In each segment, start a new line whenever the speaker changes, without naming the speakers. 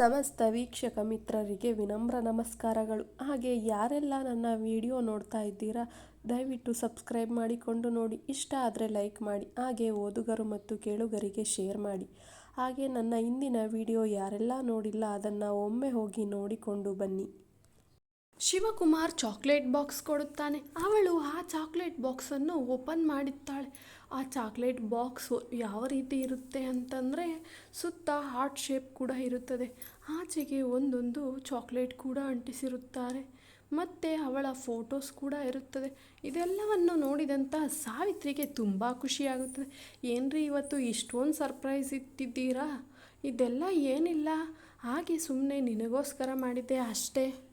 ಸಮಸ್ತ ವೀಕ್ಷಕ ಮಿತ್ರರಿಗೆ ವಿನಮ್ರ ನಮಸ್ಕಾರಗಳು. ಹಾಗೆ ಯಾರೆಲ್ಲ ನನ್ನ ವಿಡಿಯೋ ನೋಡ್ತಾ ಇದ್ದೀರಾ, ದಯವಿಟ್ಟು ಸಬ್ಸ್ಕ್ರೈಬ್ ಮಾಡಿಕೊಂಡು ನೋಡಿ. ಇಷ್ಟ ಆದರೆ ಲೈಕ್ ಮಾಡಿ, ಹಾಗೆ ಓದುಗರು ಮತ್ತು ಕೇಳುಗರಿಗೆ ಶೇರ್ ಮಾಡಿ. ಹಾಗೆ ನನ್ನ ಇಂದಿನ ವಿಡಿಯೋ ಯಾರೆಲ್ಲ ನೋಡಿಲ್ಲ, ಅದನ್ನು ಒಮ್ಮೆ ಹೋಗಿ ನೋಡಿಕೊಂಡು ಬನ್ನಿ. ಶಿವಕುಮಾರ್ ಚಾಕ್ಲೇಟ್ ಬಾಕ್ಸ್ ಕೊಡುತ್ತಾನೆ. ಅವಳು ಆ ಚಾಕ್ಲೇಟ್ ಬಾಕ್ಸನ್ನು ಓಪನ್ ಮಾಡುತ್ತಾಳೆ ಆ ಚಾಕ್ಲೇಟ್ ಬಾಕ್ಸ್ ಯಾವ ರೀತಿ ಇರುತ್ತೆ ಅಂತಂದರೆ ಸುತ್ತ ಹಾರ್ಟ್ ಶೇಪ್ ಕೂಡ ಇರುತ್ತದೆ. ಆಚೆಗೆ ಒಂದೊಂದು ಚಾಕ್ಲೇಟ್ ಕೂಡ ಅಂಟಿಸಿರುತ್ತಾರೆ. ಮತ್ತು ಅವಳ ಫೋಟೋಸ್ ಕೂಡ ಇರುತ್ತದೆ. ಇದೆಲ್ಲವನ್ನು ನೋಡಿದಂಥ ಸಾವಿತ್ರಿಗೆ ತುಂಬ ಖುಷಿಯಾಗುತ್ತದೆ. ಏನ್ರಿ ಇವತ್ತು ಇಷ್ಟೊಂದು ಸರ್ಪ್ರೈಸ್ ಇಟ್ಟಿದ್ದೀರಾ? ಇದೆಲ್ಲ ಏನಿಲ್ಲ. ಹಾಗೆ ಸುಮ್ಮನೆ ನಿನಗೋಸ್ಕರ ಮಾಡಿದ್ದೆ ಅಷ್ಟೇ.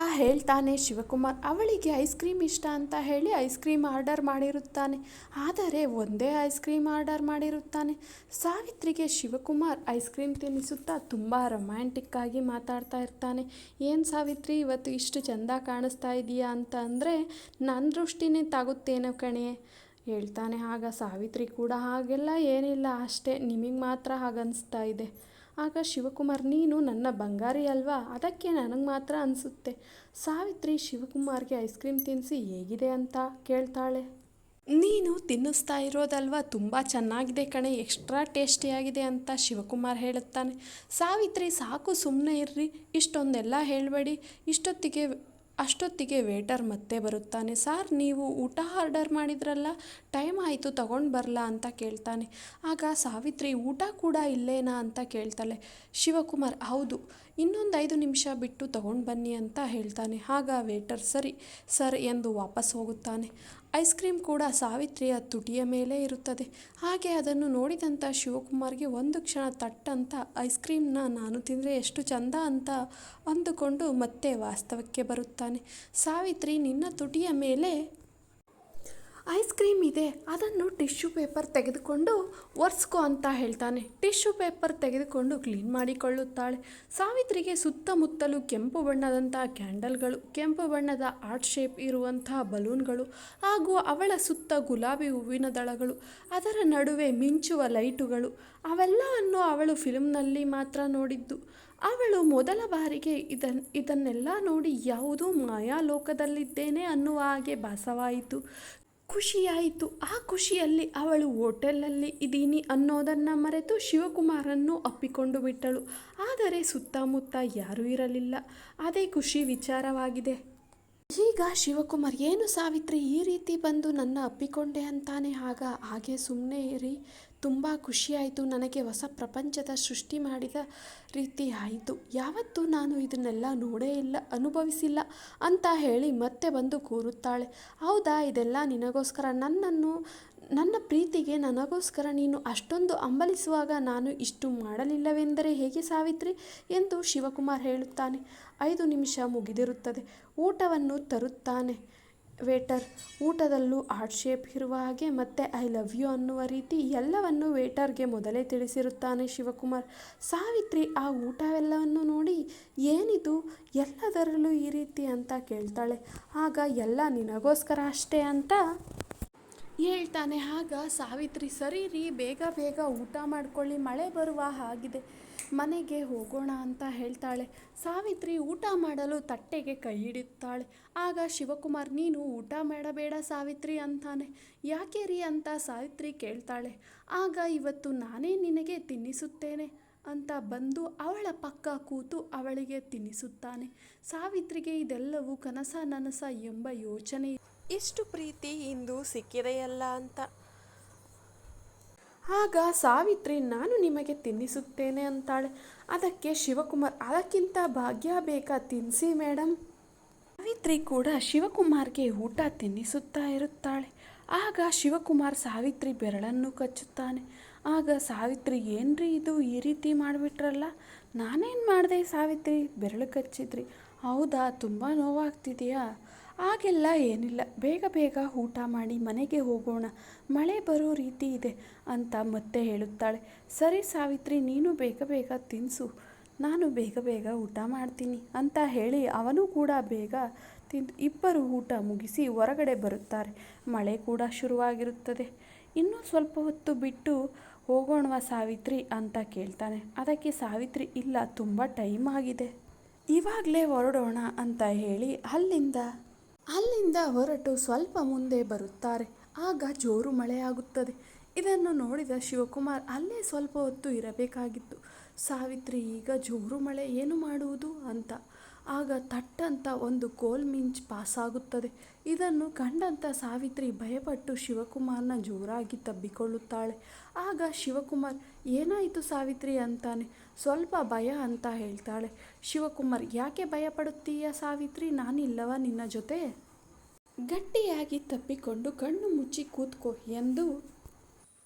ಹೇಳ್ತಾನೆ ಶಿವಕುಮಾರ್, ಅವಳಿಗೆ ಐಸ್ ಕ್ರೀಮ್ ಇಷ್ಟ ಅಂತ ಹೇಳಿ ಐಸ್ ಕ್ರೀಮ್ ಆರ್ಡರ್ ಮಾಡಿರುತ್ತಾನೆ. ಆದರೆ ಒಂದೇ ಐಸ್ ಕ್ರೀಮ್ ಆರ್ಡರ್ ಮಾಡಿರುತ್ತಾನೆ. ಸಾವಿತ್ರಿಗೆ ಶಿವಕುಮಾರ್ ಐಸ್ ಕ್ರೀಮ್ ತಿನ್ನಿಸುತ್ತಾ ತುಂಬ ರೊಮ್ಯಾಂಟಿಕ್ ಆಗಿ ಮಾತಾಡ್ತಾ ಇರ್ತಾನೆ. ಏನು ಸಾವಿತ್ರಿ, ಇವತ್ತು ಇಷ್ಟು ಚೆಂದ ಕಾಣಿಸ್ತಾ ಇದೆಯಾ ಅಂತ ಅಂದರೆ ನನ್ನ ದೃಷ್ಟಿನೇ ತಾಗುತ್ತೇನೋ ಕಣೆ, ಹೇಳ್ತಾನೆ. ಆಗ ಸಾವಿತ್ರಿ ಕೂಡ, ಹಾಗೆಲ್ಲ ಏನಿಲ್ಲ, ಅಷ್ಟೇ. ನಿಮಗೆ ಮಾತ್ರ ಹಾಗನ್ನಿಸ್ತಾ ಇದೆ. ಆಗ ಶಿವಕುಮಾರ್, ನೀನು ನನ್ನ ಬಂಗಾರಿ ಅಲ್ವಾ? ಅದಕ್ಕೆ ನನಗೆ ಮಾತ್ರ ಅನಿಸುತ್ತೆ. ಸಾವಿತ್ರಿ ಶಿವಕುಮಾರ್ಗೆ ಐಸ್ ಕ್ರೀಮ್ ತಿನ್ನಿಸಿ ಹೇಗಿದೆ ಅಂತ ಕೇಳ್ತಾಳೆ. ನೀನು ತಿನ್ನಿಸ್ತಾ ಇರೋದಲ್ವಾ? ತುಂಬ ಚೆನ್ನಾಗಿದೆ ಕಣೆ ಎಕ್ಸ್ಟ್ರಾ ಟೇಸ್ಟಿಯಾಗಿದೆ ಅಂತ ಶಿವಕುಮಾರ್ ಹೇಳುತ್ತಾನೆ. ಸಾವಿತ್ರಿ, ಸಾಕು ಸುಮ್ಮನೆ ಇರ್ರಿ. ಇಷ್ಟೊಂದೆಲ್ಲ ಹೇಳಬೇಡಿ. ಇಷ್ಟೊತ್ತಿಗೆ ಅಷ್ಟೊತ್ತಿಗೆ ವೇಟರ್ ಮತ್ತೆ ಬರುತ್ತಾನೆ. ಸಾರ್, ನೀವು ಊಟ ಆರ್ಡರ್ ಮಾಡಿದ್ರಲ್ಲ, ಟೈಮ್ ಆಯಿತು, ತಗೊಂಡು ಬರಲಾ ಅಂತ ಕೇಳ್ತಾನೆ. ಆಗ ಸಾವಿತ್ರಿ, ಊಟ ಕೂಡ ಇಲ್ಲೇನಾ? ಅಂತ ಕೇಳ್ತಾಳೆ. ಶಿವಕುಮಾರ್, ಹೌದು ಇನ್ನೊಂದು ಐದು ನಿಮಿಷ ಬಿಟ್ಟು ತಗೊಂಡು ಬನ್ನಿ ಅಂತ ಹೇಳ್ತಾನೆ. ಆಗ ವೇಟರ್ ಸರಿ, ಸರ್ ಎಂದು ವಾಪಸ್ ಹೋಗುತ್ತಾನೆ. ಐಸ್ ಕ್ರೀಮ್ ಕೂಡ ಸಾವಿತ್ರಿಯ ತುಟಿಯ ಮೇಲೆ ಇರುತ್ತದೆ. ಹಾಗೆ ಅದನ್ನು ನೋಡಿದಂಥ ಶಿವಕುಮಾರ್ಗೆ ಒಂದು ಕ್ಷಣ ತಟ್ಟಂತ ಐಸ್ ಕ್ರೀಮ್ನ ನಾನು ತಿಂದರೆ ಎಷ್ಟು ಚಂದ? ಅಂತ ಅಂದುಕೊಂಡು ಮತ್ತೆ ವಾಸ್ತವಕ್ಕೆ ಬರುತ್ತಾನೆ. ಸಾವಿತ್ರಿ ನಿನ್ನ ತುಟಿಯ ಮೇಲೆ ಐಸ್ ಕ್ರೀಮ್ ಇದೆ, ಅದನ್ನು ಟಿಶ್ಯೂ ಪೇಪರ್ ತೆಗೆದುಕೊಂಡು ಒರೆಸ್ಕೊ ಅಂತ ಹೇಳ್ತಾನೆ. ಟಿಶ್ಯೂ ಪೇಪರ್ ತೆಗೆದುಕೊಂಡು ಕ್ಲೀನ್ ಮಾಡಿಕೊಳ್ಳುತ್ತಾಳೆ. ಸಾವಿತ್ರಿಗೆ ಸುತ್ತಮುತ್ತಲು ಕೆಂಪು ಬಣ್ಣದಂಥ ಕ್ಯಾಂಡಲ್ಗಳು, ಕೆಂಪು ಬಣ್ಣದ ಆರ್ಟ್ ಶೇಪ್ ಇರುವಂತಹ ಬಲೂನ್ಗಳು ಹಾಗೂ ಅವಳ ಸುತ್ತ ಗುಲಾಬಿ ಹೂವಿನ ದಳಗಳು. ಅದರ ನಡುವೆ ಮಿಂಚುವ ಲೈಟುಗಳು ಅವೆಲ್ಲವನ್ನು ಅವಳು ಫಿಲ್ಮ್ನಲ್ಲಿ ಮಾತ್ರ ನೋಡಿದ್ದು. ಅವಳು ಮೊದಲ ಬಾರಿಗೆ ಇದನ್, ಇದನ್ನೆಲ್ಲ ನೋಡಿ ಯಾವುದೋ ಮಾಯಾಲೋಕದಲ್ಲಿದ್ದೇನೆ ಅನ್ನುವ ಹಾಗೆ ಭಾಸವಾಯಿತು. ಖುಷಿಯಾಯಿತು. ಆ ಖುಷಿಯಲ್ಲಿ ಅವಳು ಹೋಟೆಲಲ್ಲಿ ಇದ್ದೀನಿ ಅನ್ನೋದನ್ನು ಮರೆತು ಶಿವಕುಮಾರನ್ನು ಅಪ್ಪಿಕೊಂಡು ಬಿಟ್ಟಳು. ಆದರೆ ಸುತ್ತಮುತ್ತ ಯಾರೂ ಇರಲಿಲ್ಲ. ಅದೇ ಖುಷಿ ವಿಚಾರವಾಗಿದೆ. ಈಗ ಶಿವಕುಮಾರ್, ಏನು ಸಾವಿತ್ರಿ, ಈ ರೀತಿ ಬಂದು ನನ್ನ ಅಪ್ಪಿಕೊಂಡೆ ಅಂತಾನೆ? ಆಗ ಹಾಗೆ ಸುಮ್ಮನೆ ಇರಿ. ತುಂಬ ಖುಷಿಯಾಯಿತು. ನನಗೆ ಹೊಸ ಪ್ರಪಂಚದ ಸೃಷ್ಟಿ ಮಾಡಿದ ರೀತಿ ಆಯಿತು. ಯಾವತ್ತೂ ನಾನು ಇದನ್ನೆಲ್ಲ ನೋಡೇ ಇಲ್ಲ, ಅನುಭವಿಸಿಲ್ಲ ಅಂತ ಹೇಳಿ ಮತ್ತೆ ಬಂದು ಕೂರುತ್ತಾಳೆ. ಹೌದಾ, ಇದೆಲ್ಲ ನಿನಗೋಸ್ಕರ? ನನ್ನನ್ನು, ನನ್ನ ಪ್ರೀತಿಗೆ ನನಗೋಸ್ಕರ ನೀನು ಅಷ್ಟೊಂದು ಅಂಬಲಿಸುವಾಗ ನಾನು ಇಷ್ಟು ಮಾಡಲಿಲ್ಲವೆಂದರೆ ಹೇಗೆ ಸಾವಿತ್ರಿ ಎಂದು ಶಿವಕುಮಾರ್ ಹೇಳುತ್ತಾನೆ. ಐದು ನಿಮಿಷ ಮುಗಿದಿರುತ್ತದೆ. ಊಟವನ್ನು ತರುತ್ತಾನೆ. ವೇಟರ್ ಊಟದಲ್ಲೂ ಹಾರ್ಟ್ ಶೇಪ್ ಇರುವ ಹಾಗೆ ಮತ್ತು ಐ ಲವ್ ಯು ಅನ್ನುವ ರೀತಿ ಎಲ್ಲವನ್ನು ವೇಟರ್ಗೆ ಮೊದಲೇ ತಿಳಿಸಿರುತ್ತಾನೆ ಶಿವಕುಮಾರ್. ಸಾವಿತ್ರಿ ಆ ಊಟವೆಲ್ಲವನ್ನು ನೋಡಿ, ಏನಿದು? ಎಲ್ಲದರಲ್ಲೂ ಈ ರೀತಿ ಅಂತ ಕೇಳ್ತಾಳೆ. ಆಗ ಎಲ್ಲ ನಿನಗೋಸ್ಕರ ಅಷ್ಟೇ ಅಂತ ಹೇಳ್ತಾನೆ. ಆಗ ಸಾವಿತ್ರಿ, ಸರಿ ರೀ, ಬೇಗ ಬೇಗ ಊಟ ಮಾಡ್ಕೊಳ್ಳಿ, ಮಳೆ ಬರುವ ಹಾಗಿದೆ. ಮನೆಗೆ ಹೋಗೋಣ ಅಂತ ಹೇಳ್ತಾಳೆ. ಸಾವಿತ್ರಿ ಊಟ ಮಾಡಲು ತಟ್ಟೆಗೆ ಕೈ ಹಿಡಿತಾಳೆ ಆಗ ಶಿವಕುಮಾರ್, ನೀನು ಊಟ ಮಾಡಬೇಡ ಸಾವಿತ್ರಿ ಅಂತಾನೆ. ಯಾಕೆ ರೀ ಅಂತ ಸಾವಿತ್ರಿ ಕೇಳ್ತಾಳೆ. ಆಗ ಇವತ್ತು ನಾನೇ ನಿನಗೆ ತಿನ್ನಿಸುತ್ತೇನೆ ಅಂತ ಬಂದು ಅವಳ ಪಕ್ಕ ಕೂತು ಅವಳಿಗೆ ತಿನ್ನಿಸುತ್ತಾನೆ. ಸಾವಿತ್ರಿಗೆ ಇದೆಲ್ಲವೂ ಕನಸ ನನಸ ಎಂಬ ಯೋಚನೆ. ಇಷ್ಟು ಪ್ರೀತಿ ಇಂದು ಸಿಕ್ಕಿದೆಯಲ್ಲ ಅಂತ. ಆಗ ಸಾವಿತ್ರಿ, ನಾನು ನಿಮಗೆ ತಿನ್ನಿಸುತ್ತೇನೆ ಅಂತಾಳೆ. ಅದಕ್ಕೆ ಶಿವಕುಮಾರ್, ಅದಕ್ಕಿಂತ ಭಾಗ್ಯ ಬೇಕಾ ತಿನ್ನಿಸಿ ಮೇಡಮ್ ಸಾವಿತ್ರಿ ಕೂಡ ಶಿವಕುಮಾರ್ಗೆ ಊಟ ತಿನ್ನಿಸುತ್ತಾ ಇರುತ್ತಾಳೆ. ಆಗ ಶಿವಕುಮಾರ್ ಸಾವಿತ್ರಿ ಬೆರಳನ್ನು ಕಚ್ಚುತ್ತಾನೆ. ಆಗ ಸಾವಿತ್ರಿ, ಏನ್ರಿ ಇದು? ಈ ರೀತಿ ಮಾಡಿಬಿಟ್ರಲ್ಲ? ನಾನೇನು ಮಾಡಿದೆ ಸಾವಿತ್ರಿ? ಬೆರಳು ಕಚ್ಚಿದ್ರಿ. ಹೌದಾ? ತುಂಬ ನೋವಾಗ್ತಿದೆಯಾ? ಹಾಗೆಲ್ಲ ಏನಿಲ್ಲ. ಬೇಗ ಬೇಗ ಊಟ ಮಾಡಿ ಮನೆಗೆ ಹೋಗೋಣ. ಮಳೆ ಬರೋ ರೀತಿ ಇದೆ ಅಂತ ಮತ್ತೆ ಹೇಳುತ್ತಾಳೆ. ಸರಿ ಸಾವಿತ್ರಿ, ನೀನು ಬೇಗ ಬೇಗ ತಿನ್ನಿಸು ನಾನು ಬೇಗ ಬೇಗ ಊಟ ಮಾಡ್ತೀನಿ ಅಂತ ಹೇಳಿ ಅವನು ಕೂಡ ಬೇಗ ತಿಂದು ಇಬ್ಬರು ಊಟ ಮುಗಿಸಿ ಹೊರಗಡೆ ಬರುತ್ತಾರೆ. ಮಳೆ ಕೂಡ ಶುರುವಾಗಿರುತ್ತದೆ. ಇನ್ನೂ ಸ್ವಲ್ಪ ಹೊತ್ತು ಬಿಟ್ಟು ಹೋಗೋಣವಾ ಸಾವಿತ್ರಿ ಅಂತ ಕೇಳ್ತಾನೆ. ಅದಕ್ಕೆ ಸಾವಿತ್ರಿ, ಇಲ್ಲ, ತುಂಬ ಟೈಮ್ ಆಗಿದೆ. ಇವಾಗಲೇ ಹೊರಡೋಣ ಅಂತ ಹೇಳಿ ಅಲ್ಲಿಂದ ಅಲ್ಲಿಂದ ಹೊರಟು ಸ್ವಲ್ಪ ಮುಂದೆ ಬರುತ್ತಾರೆ. ಆಗ ಜೋರು ಮಳೆಯಾಗುತ್ತದೆ. ಇದನ್ನು ನೋಡಿದ ಶಿವಕುಮಾರ್ ಅಲ್ಲೇ ಸ್ವಲ್ಪ ಹೊತ್ತು ಇರಬೇಕಾಗಿತ್ತು. ಸಾವಿತ್ರಿ, ಈಗ ಜೋರು ಮಳೆ, ಏನು ಮಾಡುವುದು ಅಂತ. ಆಗ ತಟ್ಟಂತ ಒಂದು ಕೋಲ್ ಮಿಂಚ್ ಪಾಸಾಗುತ್ತದೆ. ಇದನ್ನು ಕಂಡಂತ ಸಾವಿತ್ರಿ ಭಯಪಟ್ಟು ಶಿವಕುಮಾರ್ನ ಜೋರಾಗಿ ತಬ್ಬಿಕೊಳ್ಳುತ್ತಾಳೆ. ಆಗ ಶಿವಕುಮಾರ್, ಏನಾಯಿತು ಸಾವಿತ್ರಿ ಅಂತಾನೆ. ಸ್ವಲ್ಪ ಭಯ ಅಂತ ಹೇಳ್ತಾಳೆ. ಶಿವಕುಮಾರ್, ಯಾಕೆ ಭಯಪಡುತ್ತೀಯ ಸಾವಿತ್ರಿ? ನಾನಿಲ್ಲವ ನಿನ್ನ ಜೊತೆ. ಗಟ್ಟಿಯಾಗಿ ತಪ್ಪಿಕೊಂಡು ಕಣ್ಣು ಮುಚ್ಚಿ ಕೂತ್ಕೋ ಎಂದು